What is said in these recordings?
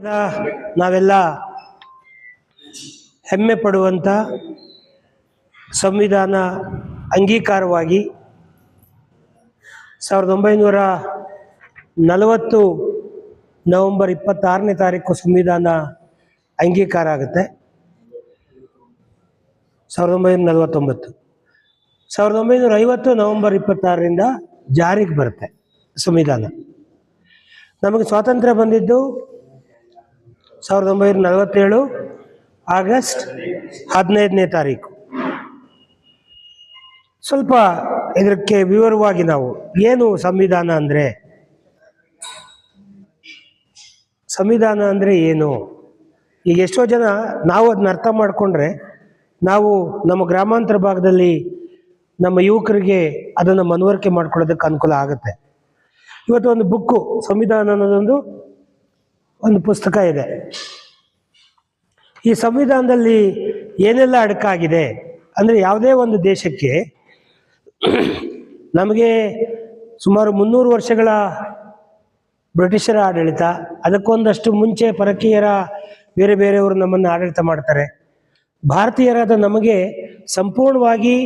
ನಾವೆಲ್ಲ ಹೆಮ್ಮೆ ಪಡುವಂಥ ಸಂವಿಧಾನ ಅಂಗೀಕಾರವಾಗಿ ಸಾವಿರದ ಒಂಬೈನೂರ ನಲವತ್ತು ನವೆಂಬರ್ ಇಪ್ಪತ್ತಾರನೇ ತಾರೀಕು ಸಂವಿಧಾನ ಅಂಗೀಕಾರ ಆಗುತ್ತೆ. ಸಾವಿರದ ಒಂಬೈನೂರ ನಲವತ್ತೊಂಬತ್ತು. ಸಾವಿರದ ಒಂಬೈನೂರ ಐವತ್ತು ನವೆಂಬರ್ ಇಪ್ಪತ್ತಾರರಿಂದ ಜಾರಿಗೆ ಬರುತ್ತೆ ಸಂವಿಧಾನ. ನಮಗೆ ಸ್ವಾತಂತ್ರ್ಯ ಬಂದಿದ್ದು ಸಾವಿರದ ಒಂಬೈನೂರ ನಲವತ್ತೇಳು ಆಗಸ್ಟ್ ಹದಿನೈದನೇ ತಾರೀಕು. ಸ್ವಲ್ಪ ಇದಕ್ಕೆ ವಿವರವಾಗಿ ನಾವು ಏನು ಸಂವಿಧಾನ ಅಂದರೆ? ಸಂವಿಧಾನ ಅಂದರೆ ಏನು? ಈಗ ಎಷ್ಟೋ ಜನ ನಾವು ಅದನ್ನ ಅರ್ಥ ಮಾಡಿಕೊಂಡ್ರೆ ನಾವು ನಮ್ಮ ಗ್ರಾಮಾಂತರ ಭಾಗದಲ್ಲಿ ನಮ್ಮ ಯುವಕರಿಗೆ ಅದನ್ನು ಮನವರಿಕೆ ಮಾಡ್ಕೊಳ್ಳೋದಕ್ಕೆ ಅನುಕೂಲ ಆಗುತ್ತೆ. ಇವತ್ತು ಒಂದು ಬುಕ್ಕು, ಸಂವಿಧಾನ ಅನ್ನೋದೊಂದು ಒಂದು ಪುಸ್ತಕ ಇದೆ. ಈ ಸಂವಿಧಾನದಲ್ಲಿ ಏನೆಲ್ಲ ಅಡಕಾಗಿದೆ? ಅಂದರೆ ಯಾವುದೇ ಒಂದು ದೇಶಕ್ಕೆ ನಮಗೆ ಸುಮಾರು ಮುನ್ನೂರು ವರ್ಷಗಳ ಬ್ರಿಟಿಷರ ಆಡಳಿತ, ಅದಕ್ಕೊಂದಷ್ಟು ಮುಂಚೆ ಪರಕೀಯರ ಬೇರೆ ಬೇರೆಯವರು ನಮ್ಮನ್ನು ಆಡಳಿತ ಮಾಡ್ತಾರೆ. ಭಾರತೀಯರಾದ ನಮಗೆ ಸಂಪೂರ್ಣವಾಗಿ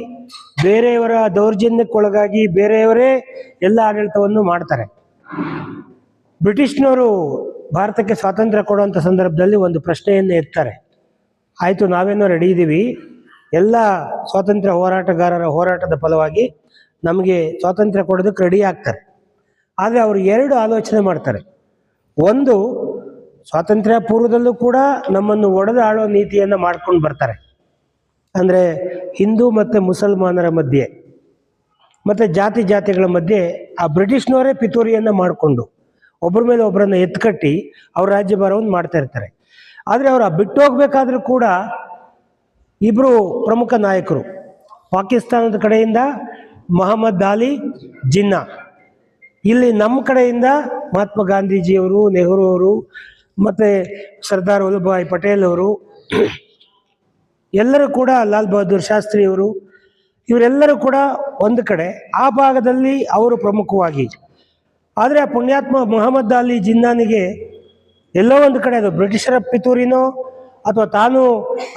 ಬೇರೆಯವರ ದೌರ್ಜನ್ಯಕ್ಕೊಳಗಾಗಿ ಬೇರೆಯವರೇ ಎಲ್ಲ ಆಡಳಿತವನ್ನು ಮಾಡ್ತಾರೆ. ಬ್ರಿಟಿಷ್ನವರು ಭಾರತಕ್ಕೆ ಸ್ವಾತಂತ್ರ್ಯ ಕೊಡುವಂಥ ಸಂದರ್ಭದಲ್ಲಿ ಒಂದು ಪ್ರಶ್ನೆಯನ್ನು ಎತ್ತಾರೆ. ಆಯಿತು, ನಾವೇನೋ ರೆಡಿ ಇದ್ದೀವಿ ಎಲ್ಲ ಸ್ವಾತಂತ್ರ್ಯ ಹೋರಾಟಗಾರರ ಹೋರಾಟದ ಫಲವಾಗಿ ನಮಗೆ ಸ್ವಾತಂತ್ರ್ಯ ಕೊಡೋದಕ್ಕೆ ರೆಡಿ ಆಗ್ತಾರೆ. ಆದರೆ ಅವರು ಎರಡು ಆಲೋಚನೆ ಮಾಡ್ತಾರೆ. ಒಂದು, ಸ್ವಾತಂತ್ರ್ಯ ಪೂರ್ವದಲ್ಲೂ ಕೂಡ ನಮ್ಮನ್ನು ಒಡೆದು ಆಳೋ ನೀತಿಯನ್ನು ಮಾಡ್ಕೊಂಡು ಬರ್ತಾರೆ. ಅಂದರೆ ಹಿಂದೂ ಮತ್ತು ಮುಸಲ್ಮಾನರ ಮಧ್ಯೆ, ಮತ್ತು ಜಾತಿ ಜಾತಿಗಳ ಮಧ್ಯೆ ಆ ಬ್ರಿಟಿಷ್ನವರೇ ಪಿತೂರಿಯನ್ನು ಮಾಡಿಕೊಂಡು ಒಬ್ಬರ ಮೇಲೆ ಒಬ್ಬರನ್ನ ಎತ್ಕಟ್ಟಿ ಅವ್ರ ರಾಜ್ಯಭಾರವನ್ನು ಮಾಡ್ತಾ ಇರ್ತಾರೆ. ಆದರೆ ಅವರು ಬಿಟ್ಟು ಹೋಗ್ಬೇಕಾದ್ರೂ ಕೂಡ ಇಬ್ಬರು ಪ್ರಮುಖ ನಾಯಕರು. ಪಾಕಿಸ್ತಾನದ ಕಡೆಯಿಂದ ಮೊಹಮ್ಮದ್ ಅಲಿ ಜಿನ್ನಾ. ಇಲ್ಲಿ ನಮ್ಮ ಕಡೆಯಿಂದ ಮಹಾತ್ಮ ಗಾಂಧೀಜಿಯವರು, ನೆಹರು ಅವರು, ಮತ್ತು ಸರ್ದಾರ್ ವಲ್ಲಭಾಯ್ ಪಟೇಲ್ ಅವರು, ಎಲ್ಲರೂ ಕೂಡ ಲಾಲ್ ಬಹದ್ದೂರ್ ಶಾಸ್ತ್ರಿಯವರು ಇವರೆಲ್ಲರೂ ಕೂಡ ಒಂದು ಕಡೆ. ಆ ಭಾಗದಲ್ಲಿ ಅವರು ಪ್ರಮುಖವಾಗಿ ಆದರೆ ಆ ಪುಣ್ಯಾತ್ಮ ಮೊಹಮ್ಮದ್ ಅಲಿ ಜಿನ್ನಾನಿಗೆ ಎಲ್ಲೋ ಒಂದು ಕಡೆ ಅದು ಬ್ರಿಟಿಷರ ಪಿತೂರಿನೋ ಅಥವಾ ತಾನು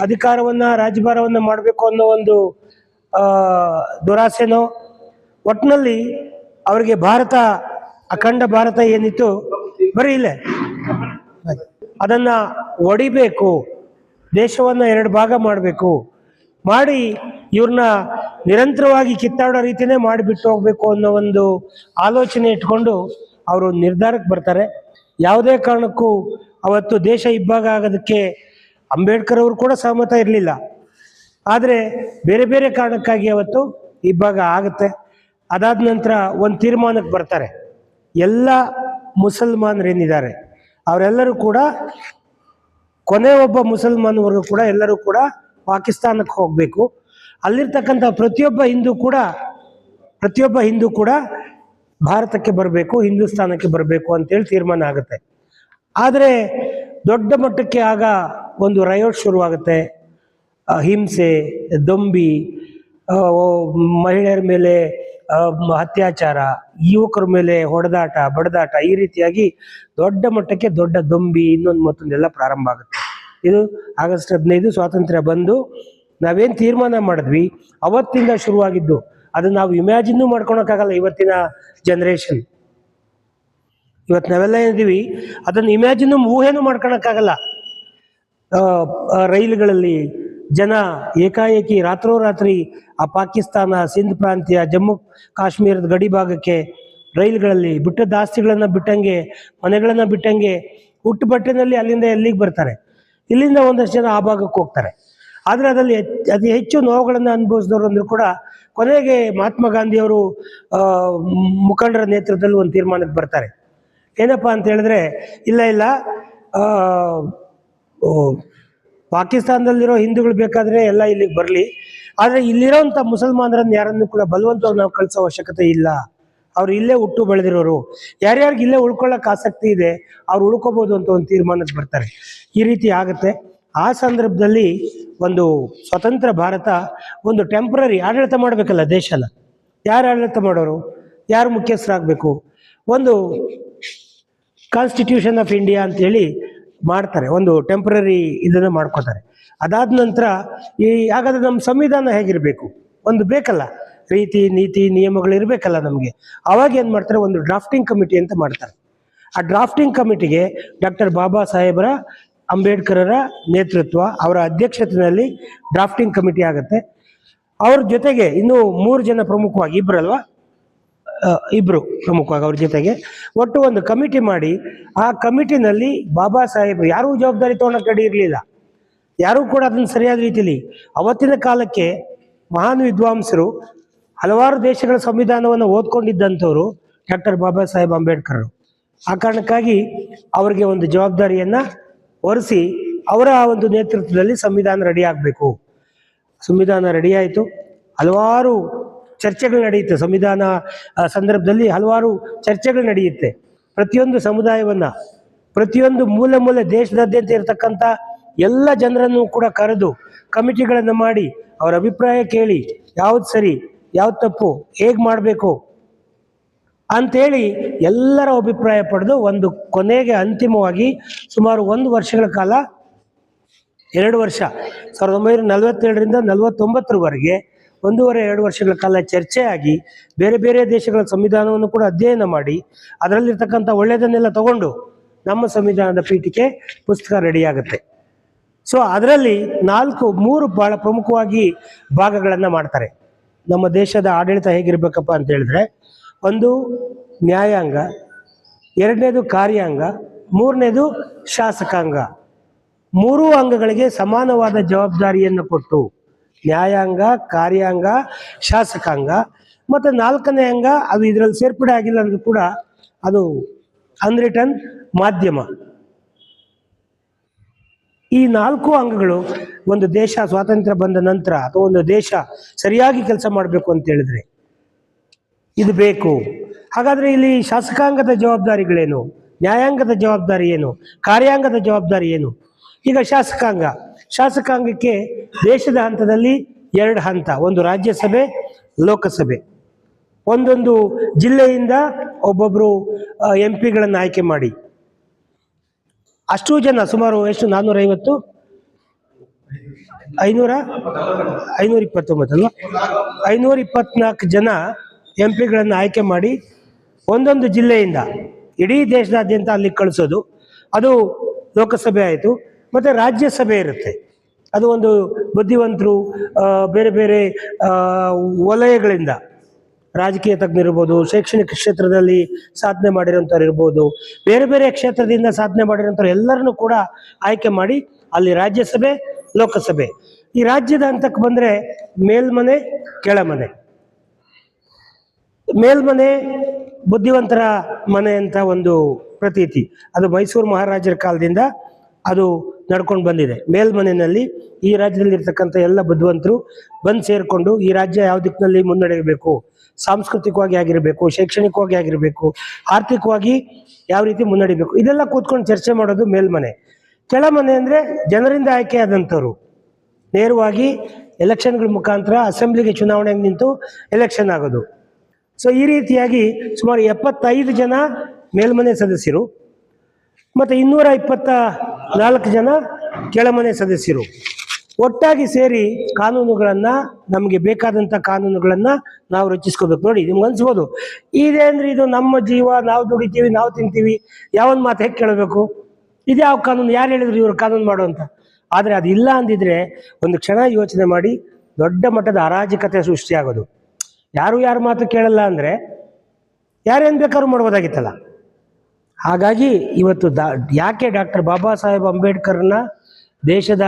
ಅಧಿಕಾರವನ್ನು, ರಾಜ್ಯಭಾರವನ್ನು ಮಾಡಬೇಕು ಅನ್ನೋ ಒಂದು ದುರಾಸೆನೋ ಒಟ್ಟಿನಲ್ಲಿ ಅವರಿಗೆ ಭಾರತ, ಅಖಂಡ ಭಾರತ ಏನಿತ್ತು, ಬರೀ ಇಲ್ಲೇ. ಅದನ್ನ ಒಡಿಬೇಕು, ದೇಶವನ್ನ ಎರಡು ಭಾಗ ಮಾಡಬೇಕು, ಮಾಡಿ ಇವ್ರನ್ನ ನಿರಂತರವಾಗಿ ಕಿತ್ತಾಡೋ ರೀತಿನೇ ಮಾಡಿಬಿಟ್ಟು ಹೋಗ್ಬೇಕು ಅನ್ನೋ ಒಂದು ಆಲೋಚನೆ ಇಟ್ಕೊಂಡು ಅವರು ನಿರ್ಧಾರಕ್ಕೆ ಬರ್ತಾರೆ. ಯಾವುದೇ ಕಾರಣಕ್ಕೂ ಅವತ್ತು ದೇಶ ಇಬ್ಬಾಗ ಆಗೋದಕ್ಕೆ ಅಂಬೇಡ್ಕರ್ ಅವರು ಕೂಡ ಸಹಮತ ಇರಲಿಲ್ಲ. ಆದರೆ ಬೇರೆ ಬೇರೆ ಕಾರಣಕ್ಕಾಗಿ ಅವತ್ತು ಇಬ್ಬಾಗ ಆಗುತ್ತೆ. ಅದಾದ ನಂತರ ಒಂದು ತೀರ್ಮಾನಕ್ಕೆ ಬರ್ತಾರೆ. ಎಲ್ಲ ಮುಸಲ್ಮಾನರೇನಿದ್ದಾರೆ ಅವರೆಲ್ಲರೂ ಕೂಡ, ಕೊನೆ ಒಬ್ಬ ಮುಸಲ್ಮಾನವರೆಗೂ ಕೂಡ ಎಲ್ಲರೂ ಕೂಡ ಪಾಕಿಸ್ತಾನಕ್ಕೆ ಹೋಗಬೇಕು. ಅಲ್ಲಿರ್ತಕ್ಕಂಥ ಪ್ರತಿಯೊಬ್ಬ ಹಿಂದೂ ಕೂಡ, ಪ್ರತಿಯೊಬ್ಬ ಹಿಂದೂ ಕೂಡ ಭಾರತಕ್ಕೆ ಬರಬೇಕು, ಹಿಂದೂಸ್ತಾನಕ್ಕೆ ಬರಬೇಕು ಅಂತೇಳಿ ತೀರ್ಮಾನ ಆಗುತ್ತೆ. ಆದರೆ ದೊಡ್ಡ ಮಟ್ಟಕ್ಕೆ ಆಗ ಒಂದು ರಯೋಟ್ ಶುರುವಾಗುತ್ತೆ. ಹಿಂಸೆ, ದೊಂಬಿ ಮಹಿಳೆಯರ ಮೇಲೆ ಅತ್ಯಾಚಾರ, ಯುವಕರ ಮೇಲೆ ಹೊಡೆದಾಟ, ಬಡದಾಟ ಈ ರೀತಿಯಾಗಿ ದೊಡ್ಡ ಮಟ್ಟಕ್ಕೆ ದೊಡ್ಡ ದೊಂಬಿ ಇನ್ನೊಂದು ಮತ್ತೊಂದೆಲ್ಲ ಪ್ರಾರಂಭ ಆಗುತ್ತೆ. ಇದು ಆಗಸ್ಟ್ ಹದಿನೈದು ಸ್ವಾತಂತ್ರ್ಯ ಬಂದು ನಾವೇನು ತೀರ್ಮಾನ ಮಾಡಿದ್ವಿ, ಅವತ್ತಿಂದ ಶುರುವಾಗಿದ್ದು, ಅದು ನಾವು ಇಮ್ಯಾಜಿನ್ನೂ ಮಾಡ್ಕೊಳಕ್ಕಾಗಲ್ಲ ಇವತ್ತಿನ ಜನ್ರೇಷನ್ ಇವತ್ತು ನಾವೆಲ್ಲ ಏನಿದ್ದೀವಿ, ಅದನ್ನು ಇಮ್ಯಾಜಿನ್ನು ಊಹೆನೂ ಮಾಡ್ಕೊಳಕ್ಕಾಗಲ್ಲ. ರೈಲುಗಳಲ್ಲಿ ಜನ ಏಕಾಏಕಿ ರಾತ್ರೋರಾತ್ರಿ ಆ ಪಾಕಿಸ್ತಾನ, ಸಿಂಧ್ ಪ್ರಾಂತ್ಯ, ಜಮ್ಮು ಕಾಶ್ಮೀರದ ಗಡಿ ಭಾಗಕ್ಕೆ ರೈಲುಗಳಲ್ಲಿ ಬಿಟ್ಟ ದಾಸ್ತಿಗಳನ್ನು ಬಿಟ್ಟಂಗೆ, ಮನೆಗಳನ್ನು ಬಿಟ್ಟಂಗೆ ಹುಟ್ಟು ಬಟ್ಟೆನಲ್ಲಿ ಅಲ್ಲಿಂದ ಎಲ್ಲಿಗೆ ಬರ್ತಾರೆ? ಇಲ್ಲಿಂದ ಒಂದಷ್ಟು ಜನ ಆ ಭಾಗಕ್ಕೆ ಹೋಗ್ತಾರೆ. ಆದರೆ ಅದರಲ್ಲಿ ಅತಿ ಹೆಚ್ಚು ನೋವುಗಳನ್ನು ಅನುಭವಿಸಿದವರು ಅಂದರೂ ಕೂಡ ಕೊನೆಗೆ ಮಹಾತ್ಮ ಗಾಂಧಿಯವರು ಮುಖಂಡರ ನೇತೃತ್ವದಲ್ಲಿ ಒಂದು ತೀರ್ಮಾನಕ್ಕೆ ಬರ್ತಾರೆ. ಏನಪ್ಪ ಅಂತ ಹೇಳಿದ್ರೆ, ಇಲ್ಲ ಇಲ್ಲ ಪಾಕಿಸ್ತಾನದಲ್ಲಿರೋ ಹಿಂದೂಗಳು ಬೇಕಾದ್ರೆ ಎಲ್ಲ ಇಲ್ಲಿಗೆ ಬರಲಿ. ಆದರೆ ಇಲ್ಲಿರೋಂಥ ಮುಸಲ್ಮಾನರನ್ನು ಯಾರನ್ನು ಕೂಡ ಬಲವಂತವಾಗಿ ನಾವು ಕಳಿಸೋ ಅವಶ್ಯಕತೆ ಇಲ್ಲ. ಅವ್ರು ಇಲ್ಲೇ ಹುಟ್ಟು ಬೆಳೆದಿರೋರು. ಯಾರ್ಯಾರಿಗೆ ಇಲ್ಲೇ ಉಳ್ಕೊಳ್ಳೋಕೆ ಆಸಕ್ತಿ ಇದೆ, ಅವ್ರು ಉಳ್ಕೋಬೋದು ಅಂತ ಒಂದು ತೀರ್ಮಾನಕ್ಕೆ ಬರ್ತಾರೆ. ಈ ರೀತಿ ಆಗುತ್ತೆ. ಆ ಸಂದರ್ಭದಲ್ಲಿ ಒಂದು ಸ್ವತಂತ್ರ ಭಾರತ, ಒಂದು ಟೆಂಪ್ರರಿ ಆಡಳಿತ ಮಾಡಬೇಕಲ್ಲ ದೇಶನ. ಯಾರು ಆಡಳಿತ ಮಾಡೋರು? ಯಾರು ಮುಖ್ಯಸ್ಥರಾಗಬೇಕು? ಒಂದು ಕಾನ್ಸ್ಟಿಟ್ಯೂಷನ್ ಆಫ್ ಇಂಡಿಯಾ ಅಂತೇಳಿ ಮಾಡ್ತಾರೆ. ಒಂದು ಟೆಂಪ್ರರಿ ಇದನ್ನು ಮಾಡ್ಕೋತಾರೆ. ಅದಾದ ನಂತರ ಈ ಹಾಗಾದ್ರೆ ನಮ್ಮ ಸಂವಿಧಾನ ಹೇಗಿರಬೇಕು? ಒಂದು ಬೇಕಲ್ಲ? ರೀತಿ, ನೀತಿ, ನಿಯಮಗಳು ಇರಬೇಕಲ್ಲ ನಮಗೆ. ಅವಾಗ ಏನು ಮಾಡ್ತಾರೆ? ಒಂದು ಡ್ರಾಫ್ಟಿಂಗ್ ಕಮಿಟಿ ಅಂತ ಮಾಡ್ತಾರೆ. ಆ ಡ್ರಾಫ್ಟಿಂಗ್ ಕಮಿಟಿಗೆ ಡಾಕ್ಟರ್ ಬಾಬಾ ಸಾಹೇಬರ ಅಂಬೇಡ್ಕರರ ನೇತೃತ್ವ, ಅವರ ಅಧ್ಯಕ್ಷತೆಯಲ್ಲಿ ಡ್ರಾಫ್ಟಿಂಗ್ ಕಮಿಟಿ ಆಗುತ್ತೆ. ಅವ್ರ ಜೊತೆಗೆ ಇನ್ನು ಮೂರು ಜನ ಪ್ರಮುಖವಾಗಿ ಇಬ್ಬರಲ್ವಾ ಇಬ್ರು ಪ್ರಮುಖವಾಗಿ ಅವ್ರ ಜೊತೆಗೆ. ಒಟ್ಟು ಒಂದು ಕಮಿಟಿ ಮಾಡಿ, ಆ ಕಮಿಟಿನಲ್ಲಿ ಬಾಬಾ ಸಾಹೇಬ್ ಯಾರೂ ಜವಾಬ್ದಾರಿ ತೊಗೊಳಕ್ಕೆ ರೆಡಿ ಇರಲಿಲ್ಲ. ಯಾರೂ ಕೂಡ ಅದನ್ನು ಸರಿಯಾದ ರೀತಿಯಲ್ಲಿ ಅವತ್ತಿನ ಕಾಲಕ್ಕೆ ಮಹಾನ್ ವಿದ್ವಾಂಸರು, ಹಲವಾರು ದೇಶಗಳ ಸಂವಿಧಾನವನ್ನು ಓದ್ಕೊಂಡಿದ್ದಂಥವ್ರು ಡಾಕ್ಟರ್ ಬಾಬಾ ಸಾಹೇಬ್ ಅಂಬೇಡ್ಕರ್ ಆ ಕಾರಣಕ್ಕಾಗಿ ಅವರಿಗೆ ಒಂದು ಜವಾಬ್ದಾರಿಯನ್ನ ಹೊರಿಸಿ ಅವರ ಒಂದು ನೇತೃತ್ವದಲ್ಲಿ ಸಂವಿಧಾನ ರೆಡಿ ಆಗಬೇಕು. ಸಂವಿಧಾನ ರೆಡಿ ಆಯಿತು. ಹಲವಾರು ಚರ್ಚೆಗಳು ನಡೆಯುತ್ತೆ. ಸಂವಿಧಾನ ಸಂದರ್ಭದಲ್ಲಿ ಹಲವಾರು ಚರ್ಚೆಗಳು ನಡೆಯುತ್ತೆ. ಪ್ರತಿಯೊಂದು ಸಮುದಾಯವನ್ನು, ಪ್ರತಿಯೊಂದು ಮೂಲ ಮೂಲ ದೇಶದಾದ್ಯಂತ ಇರತಕ್ಕಂಥ ಎಲ್ಲ ಜನರನ್ನು ಕೂಡ ಕರೆದು ಕಮಿಟಿಗಳನ್ನು ಮಾಡಿ ಅವರ ಅಭಿಪ್ರಾಯ ಕೇಳಿ, ಯಾವ್ದು ಸರಿ, ಯಾವ್ದು ತಪ್ಪು, ಹೇಗೆ ಮಾಡಬೇಕು ಅಂತೇಳಿ ಎಲ್ಲರ ಅಭಿಪ್ರಾಯ ಪಡೆದು ಒಂದು ಕೊನೆಗೆ ಅಂತಿಮವಾಗಿ ಸುಮಾರು ಒಂದು ವರ್ಷಗಳ ಕಾಲ, ಎರಡು ವರ್ಷ, ಸಾವಿರದ ಒಂಬೈನೂರ ನಲವತ್ತೇಳರಿಂದ ನಲವತ್ತೊಂಬತ್ತರವರೆಗೆ ಒಂದೂವರೆ, ಎರಡು ವರ್ಷಗಳ ಕಾಲ ಚರ್ಚೆಯಾಗಿ ಬೇರೆ ಬೇರೆ ದೇಶಗಳ ಸಂವಿಧಾನವನ್ನು ಕೂಡ ಅಧ್ಯಯನ ಮಾಡಿ ಅದರಲ್ಲಿರ್ತಕ್ಕಂಥ ಒಳ್ಳೆಯದನ್ನೆಲ್ಲ ತಗೊಂಡು ನಮ್ಮ ಸಂವಿಧಾನದ ಪೀಠಿಕೆ ಪುಸ್ತಕ ರೆಡಿಯಾಗುತ್ತೆ. ಸೊ ಅದರಲ್ಲಿ ನಾಲ್ಕು, ಮೂರು ಬಹಳ ಪ್ರಮುಖವಾಗಿ ಭಾಗಗಳನ್ನು ಮಾಡ್ತಾರೆ. ನಮ್ಮ ದೇಶದ ಆಡಳಿತ ಹೇಗಿರಬೇಕಪ್ಪ ಅಂತ ಹೇಳಿದ್ರೆ ಒಂದು ನ್ಯಾಯಾಂಗ, ಎರಡನೇದು ಕಾರ್ಯಾಂಗ, ಮೂರನೇದು ಶಾಸಕಾಂಗ. ಮೂರೂ ಅಂಗಗಳಿಗೆ ಸಮಾನವಾದ ಜವಾಬ್ದಾರಿಯನ್ನು ಕೊಟ್ಟು ನ್ಯಾಯಾಂಗ, ಕಾರ್ಯಾಂಗ, ಶಾಸಕಾಂಗ ಮತ್ತು ನಾಲ್ಕನೇ ಅಂಗ ಅದು ಇದರಲ್ಲಿ ಸೇರ್ಪಡೆ ಆಗಿಲ್ಲ ಅಂದ್ರೂ ಕೂಡ ಅದು ಅನ್ರಿಟನ್ ಮಾಧ್ಯಮ. ಈ ನಾಲ್ಕು ಅಂಗಗಳು ಒಂದು ದೇಶ ಸ್ವಾತಂತ್ರ್ಯ ಬಂದ ನಂತರ ಅಥವಾ ಒಂದು ದೇಶ ಸರಿಯಾಗಿ ಕೆಲಸ ಮಾಡಬೇಕು ಅಂತ ಹೇಳಿದ್ರೆ ಇದು ಬೇಕು. ಹಾಗಾದರೆ ಇಲ್ಲಿ ಶಾಸಕಾಂಗದ ಜವಾಬ್ದಾರಿಗಳೇನು? ನ್ಯಾಯಾಂಗದ ಜವಾಬ್ದಾರಿ ಏನು? ಕಾರ್ಯಾಂಗದ ಜವಾಬ್ದಾರಿ ಏನು? ಈಗ ಶಾಸಕಾಂಗ. ಶಾಸಕಾಂಗಕ್ಕೆ ದೇಶದ ಹಂತದಲ್ಲಿ ಎರಡು ಹಂತ. ಒಂದು ರಾಜ್ಯಸಭೆ, ಲೋಕಸಭೆ. ಒಂದೊಂದು ಜಿಲ್ಲೆಯಿಂದ ಒಬ್ಬೊಬ್ಬರು ಎಂ ಪಿಗಳನ್ನು ಆಯ್ಕೆ ಮಾಡಿ. ಅಷ್ಟು ಜನ, ಸುಮಾರು ಎಷ್ಟು? ನಾನ್ನೂರೈವತ್ತು ಐನೂರ? ಐನೂರ ಇಪ್ಪತ್ತೊಂಬತ್ತಲ್ವ ಐನೂರ ಇಪ್ಪತ್ನಾಲ್ಕು ಜನ ಎಂ ಪಿಗಳನ್ನು ಆಯ್ಕೆ ಮಾಡಿ ಒಂದೊಂದು ಜಿಲ್ಲೆಯಿಂದ ಇಡೀ ದೇಶದಾದ್ಯಂತ ಅಲ್ಲಿ ಕಳಿಸೋದು. ಅದು ಲೋಕಸಭೆ ಆಯಿತು, ಮತ್ತು ರಾಜ್ಯಸಭೆ ಇರುತ್ತೆ. ಅದು ಒಂದು ಬುದ್ಧಿವಂತರು ಬೇರೆ ಬೇರೆ ವಲಯಗಳಿಂದ ರಾಜಕೀಯ ತಜ್ಞರಿರ್ಬೋದು ಶೈಕ್ಷಣಿಕ ಕ್ಷೇತ್ರದಲ್ಲಿ ಸಾಧನೆ ಮಾಡಿರೋಂಥವ್ರು ಇರ್ಬೋದು, ಬೇರೆ ಬೇರೆ ಕ್ಷೇತ್ರದಿಂದ ಸಾಧನೆ ಮಾಡಿರೋಂಥವ್ರು ಎಲ್ಲರನ್ನೂ ಕೂಡ ಆಯ್ಕೆ ಮಾಡಿ ಅಲ್ಲಿ ರಾಜ್ಯಸಭೆ, ಲೋಕಸಭೆ. ಈ ರಾಜ್ಯದ ಹಂತಕ್ಕೆ ಬಂದರೆ ಮೇಲ್ಮನೆ, ಕೆಳಮನೆ. ಮೇಲ್ಮನೆ ಬುದ್ಧಿವಂತರ ಮನೆ ಅಂತ ಒಂದು ಪ್ರತೀತಿ. ಅದು ಮೈಸೂರು ಮಹಾರಾಜರ ಕಾಲದಿಂದ ಅದು ನಡ್ಕೊಂಡು ಬಂದಿದೆ. ಮೇಲ್ಮನೆಯಲ್ಲಿ ಈ ರಾಜ್ಯದಲ್ಲಿ ಇರ್ತಕ್ಕಂಥ ಎಲ್ಲ ಬುದ್ಧಿವಂತರು ಬಂದು ಸೇರಿಕೊಂಡು ಈ ರಾಜ್ಯ ಯಾವ ದಿಕ್ಕಿನಲ್ಲಿ ಮುನ್ನಡೆಯಬೇಕು, ಸಾಂಸ್ಕೃತಿಕವಾಗಿ ಆಗಿರಬೇಕು, ಶೈಕ್ಷಣಿಕವಾಗಿ ಆಗಿರಬೇಕು, ಆರ್ಥಿಕವಾಗಿ ಯಾವ ರೀತಿ ಮುನ್ನಡಿಬೇಕು ಇದೆಲ್ಲ ಕೂತ್ಕೊಂಡು ಚರ್ಚೆ ಮಾಡೋದು ಮೇಲ್ಮನೆ. ಕೆಳಮನೆ ಅಂದರೆ ಜನರಿಂದ ಆಯ್ಕೆಯಾದಂಥವ್ರು ನೇರವಾಗಿ ಎಲೆಕ್ಷನ್ಗಳ ಮುಖಾಂತರ ಅಸೆಂಬ್ಲಿಗೆ ಚುನಾವಣೆಗೆ ನಿಂತು ಎಲೆಕ್ಷನ್ ಆಗೋದು. ಸೊ ಈ ರೀತಿಯಾಗಿ ಸುಮಾರು ಎಪ್ಪತ್ತೈದು ಜನ ಮೇಲ್ಮನೆ ಸದಸ್ಯರು ಮತ್ತು ಇನ್ನೂರ ಇಪ್ಪತ್ತ ನಾಲ್ಕು ಜನ ಕೆಳಮನೆ ಸದಸ್ಯರು. ಒಟ್ಟಾಗಿ ಸೇರಿ ಕಾನೂನುಗಳನ್ನು, ನಮಗೆ ಬೇಕಾದಂಥ ಕಾನೂನುಗಳನ್ನು ನಾವು ರಚಿಸ್ಕೋಬೇಕು. ನೋಡಿ, ನಿಮ್ಗೆ ಅನಿಸ್ಬೋದು, ಇದೇ ಅಂದರೆ ಇದು ನಮ್ಮ ಜೀವ, ನಾವು ದುಡಿತೀವಿ, ನಾವು ತಿಂತೀವಿ ಯಾವೊಂದು ಮಾತು ಹೇಗೆ ಕೇಳಬೇಕು? ಇದು ಯಾವ ಕಾನೂನು, ಯಾರು ಹೇಳಿದ್ರು ಇವರು ಕಾನೂನು ಮಾಡು ಅಂತ? ಆದರೆ ಅದಿಲ್ಲ ಅಂದಿದ್ರೆ ಒಂದು ಕ್ಷಣ ಯೋಚನೆ ಮಾಡಿ ದೊಡ್ಡ ಮಟ್ಟದ ಅರಾಜಕತೆ ಸೃಷ್ಟಿಯಾಗೋದು. ಯಾರು ಯಾರ ಮಾತು ಕೇಳಲ್ಲ ಅಂದರೆ ಯಾರೇನು ಬೇಕಾದ್ರೂ ಮಾಡ್ಬೋದಾಗಿತ್ತಲ್ಲ. ಹಾಗಾಗಿ ಇವತ್ತು ದಾ, ಯಾಕೆ ಡಾಕ್ಟರ್ ಬಾಬಾ ಸಾಹೇಬ್ ಅಂಬೇಡ್ಕರ್ನ ದೇಶದ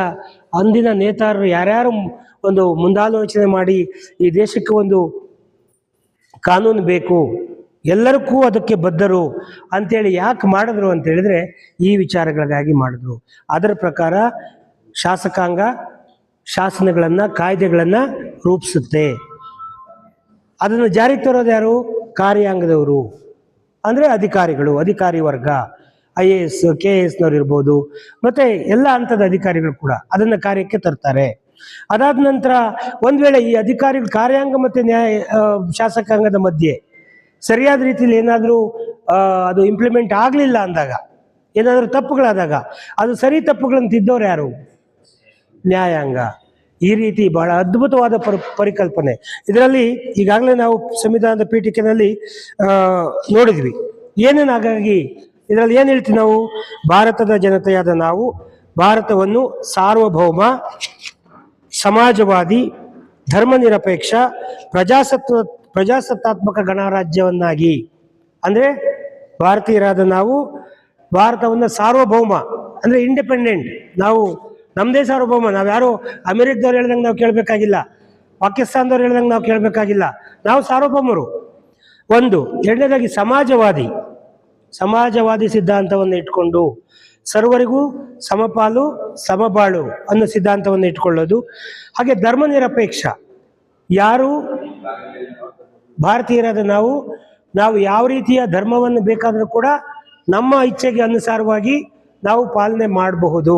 ಅಂದಿನ ನೇತಾರರು ಯಾರ್ಯಾರು ಒಂದು ಮುಂದಾಲೋಚನೆ ಮಾಡಿ ಈ ದೇಶಕ್ಕೆ ಒಂದು ಕಾನೂನು ಬೇಕು, ಎಲ್ಲರಿಗೂ ಅದಕ್ಕೆ ಬದ್ಧರು ಅಂತೇಳಿ ಯಾಕೆ ಮಾಡಿದ್ರು ಅಂತ ಹೇಳಿದ್ರೆ ಈ ವಿಚಾರಗಳಿಗಾಗಿ ಮಾಡಿದ್ರು. ಅದರ ಪ್ರಕಾರ ಶಾಸಕಾಂಗ ಶಾಸನಗಳನ್ನು, ಕಾಯ್ದೆಗಳನ್ನು ರೂಪಿಸುತ್ತೆ. ಅದನ್ನು ಜಾರಿಗೆ ತರೋದು ಯಾರು? ಕಾರ್ಯಾಂಗದವರು. ಅಂದರೆ ಅಧಿಕಾರಿಗಳು, ಅಧಿಕಾರಿ ವರ್ಗ. I A S, K A ಎಸ್ನವ್ರು ಇರ್ಬೋದು. ಮತ್ತು ಎಲ್ಲ ಹಂತದ ಅಧಿಕಾರಿಗಳು ಕೂಡ ಅದನ್ನು ಕಾರ್ಯಕ್ಕೆ ತರ್ತಾರೆ. ಅದಾದ ನಂತರ ಒಂದು ವೇಳೆ ಈ ಅಧಿಕಾರಿಗಳು ಕಾರ್ಯಾಂಗ ಮತ್ತು ನ್ಯಾಯ ಶಾಸಕಾಂಗದ ಮಧ್ಯೆ ಸರಿಯಾದ ರೀತಿಯಲ್ಲಿ ಏನಾದರೂ ಅದು ಇಂಪ್ಲಿಮೆಂಟ್ ಆಗಲಿಲ್ಲ ಅಂದಾಗ, ಏನಾದರೂ ತಪ್ಪುಗಳಾದಾಗ, ಅದು ಸರಿ ತಪ್ಪುಗಳನ್ನು ತಿದ್ದೋರು ಯಾರು? ನ್ಯಾಯಾಂಗ. ಈ ರೀತಿ ಬಹಳ ಅದ್ಭುತವಾದ ಪರಿ, ಪರಿಕಲ್ಪನೆ. ಇದರಲ್ಲಿ ಈಗಾಗಲೇ ನಾವು ಸಂವಿಧಾನದ ಪೀಠಿಕೆನಲ್ಲಿ ನೋಡಿದ್ವಿ. ಏನೇನು ಹಾಗಾಗಿ ಇದರಲ್ಲಿ ಏನು ಹೇಳ್ತೀವಿ ನಾವು? ಭಾರತದ ಜನತೆಯಾದ ನಾವು, ಭಾರತವನ್ನು ಸಾರ್ವಭೌಮ, ಸಮಾಜವಾದಿ, ಧರ್ಮನಿರಪೇಕ್ಷ, ಪ್ರಜಾಸತ್ವ, ಪ್ರಜಾಸತ್ತಾತ್ಮಕ ಗಣರಾಜ್ಯವನ್ನಾಗಿ. ಅಂದರೆ ಭಾರತೀಯರಾದ ನಾವು, ಭಾರತವನ್ನು ಸಾರ್ವಭೌಮ, ಅಂದರೆ ಇಂಡಿಪೆಂಡೆಂಟ್ ನಾವು ನಮ್ಮದೇ ಸಾರ್ವಭೌಮ, ನಾವು ಯಾರು ಅಮೆರಿಕದವ್ರು ಹೇಳ್ದಂಗೆ ನಾವು ಕೇಳಬೇಕಾಗಿಲ್ಲ, ಪಾಕಿಸ್ತಾನದವ್ರು ಹೇಳ್ದಂಗೆ ನಾವು ಕೇಳಬೇಕಾಗಿಲ್ಲ, ನಾವು ಸಾರ್ವಭೌಮರು. ಒಂದು, ಎರಡನೇದಾಗಿ ಸಮಾಜವಾದಿ. ಸಮಾಜವಾದಿ ಸಿದ್ಧಾಂತವನ್ನು ಇಟ್ಕೊಂಡು ಸರ್ವರಿಗೂ ಸಮಪಾಲು, ಸಮಬಾಳು ಅನ್ನೋ ಸಿದ್ಧಾಂತವನ್ನು ಇಟ್ಕೊಳ್ಳೋದು. ಹಾಗೆ ಧರ್ಮ ನಿರಪೇಕ್ಷ. ಯಾರು ಭಾರತೀಯರಾದ ನಾವು ನಾವು ಯಾವ ರೀತಿಯ ಧರ್ಮವನ್ನು ಬೇಕಾದರೂ ಕೂಡ ನಮ್ಮ ಇಚ್ಛೆಗೆ ಅನುಸಾರವಾಗಿ ನಾವು ಪಾಲನೆ ಮಾಡಬಹುದು.